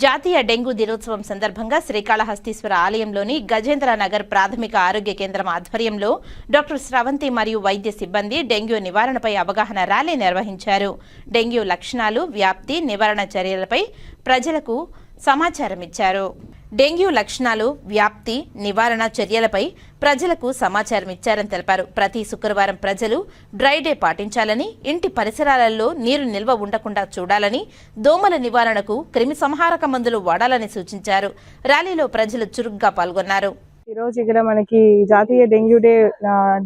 జాతీయ డెంగూ దినోత్సవం సందర్భంగా శ్రీకాళహస్తీశ్వర ఆలయంలోని గజేంద్ర నగర్ ప్రాథమిక ఆరోగ్య కేంద్రం ఆధ్వర్యంలో డాక్టర్ స్రవంతి మరియు వైద్య సిబ్బంది డెంగ్యూ నివారణపై అవగాహన ర్యాలీ నిర్వహించారు. డెంగ్యూ లక్షణాలు వ్యాప్తి నివారణ చర్యలపై ప్రజలకు సమాచారం ఇచ్చారు డెంగ్యూ లక్షణాలు వ్యాప్తి నివారణ చర్యలపై ప్రజలకు సమాచారం ఇచ్చారని తెలిపారు. ప్రతి శుక్రవారం ప్రజలు డ్రై డే పాటించాలని ఇంటి పరిసరాలలో నీరు నిల్వ ఉండకుండా చూడాలని దోమల నివారణకు క్రిమి సంహారక మందులు వాడాలని సూచించారు. ర్యాలీలో ప్రజలు చురుగ్గా పాల్గొన్నారు. ఈ రోజు ఇక్కడ మనకి జాతీయ డెంగ్యూ డే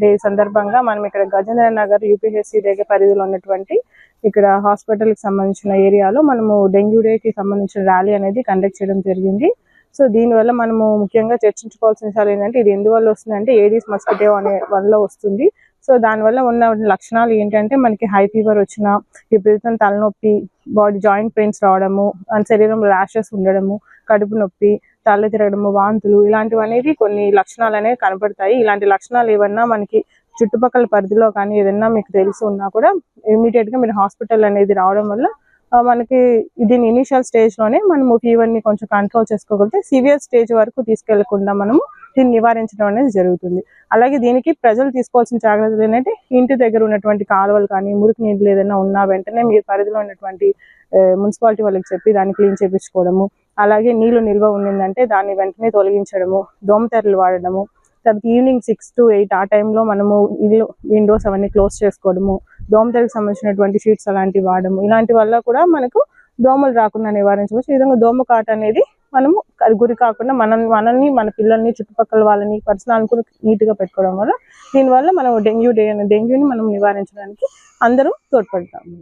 డే సందర్భంగా మనం ఇక్కడ గజేంద్ర నగర్ యూపీహెచ్సి దగ్గర పరిధిలో ఉన్నటువంటి ఇక్కడ హాస్పిటల్కి సంబంధించిన ఏరియాలో మనము డెంగ్యూ డే కి సంబంధించిన ర్యాలీ అనేది కండక్ట్ చేయడం జరిగింది. సో దీనివల్ల మనము ముఖ్యంగా చర్చించుకోవాల్సిన విషయాలు ఏంటంటే ఇది ఎందువల్ల వస్తుందంటే ఏడీస్ మస్కిటో అనే వల్ల వస్తుంది. సో దానివల్ల ఉన్న లక్షణాలు ఏంటంటే మనకి హై ఫీవర్ వచ్చిన విపరీతం తలనొప్పి బాడీ జాయింట్ పెయిన్స్ రావడము అండ్ శరీరంలో ర్యాషెస్ ఉండడము కడుపు నొప్పి తల తిరగడము వాంతులు ఇలాంటివి అనేది కొన్ని లక్షణాలు అనేవి కనపడతాయి. ఇలాంటి లక్షణాలు ఏమన్నా మనకి చుట్టుపక్కల పరిధిలో కానీ ఏదన్నా మీకు తెలిసి ఉన్నా కూడా ఇమీడియట్గా మీరు హాస్పిటల్ అనేది రావడం వల్ల మనకి దీని ఇనిషియల్ స్టేజ్లోనే మనము ఫీవర్ని కొంచెం కంట్రోల్ చేసుకోగలిగితే సివియర్ స్టేజ్ వరకు తీసుకెళ్ళకుండా మనము దీన్ని నివారించడం అనేది జరుగుతుంది. అలాగే దీనికి ప్రజలు తీసుకోవాల్సిన జాగ్రత్తలు ఏంటంటే ఇంటి దగ్గర ఉన్నటువంటి కాలువలు కానీ మురికి నీళ్ళు ఏదైనా ఉన్నా వెంటనే మీ పరిధిలో ఉన్నటువంటి మున్సిపాలిటీ వాళ్ళకి చెప్పి దాన్ని క్లీన్ చేపించుకోవడము. అలాగే నీళ్ళు నిల్వ ఉండిందంటే దాన్ని వెంటనే తొలగించడము దోమతెరలు వాడడము తర్వాత ఈవినింగ్ సిక్స్ టు ఎయిట్ ఆ టైంలో మనము ఇల్లు విండోస్ అవన్నీ క్లోజ్ చేసుకోవడము దోమతలకు సంబంధించినటువంటి షీట్స్ అలాంటివి వాడము. ఇలాంటి వల్ల కూడా మనకు దోమలు రాకుండా నివారించవచ్చు. ఈ విధంగా దోమ కాట అనేది మనము గురి కాకుండా మనం మనల్ని మన పిల్లల్ని చుట్టుపక్కల వాళ్ళని పర్సనల్ కూడా నీట్గా పెట్టుకోవడం వల్ల దీనివల్ల మనం డెంగ్యూ డే డెంగ్యూని మనం నివారించడానికి అందరూ తోడ్పడతాము.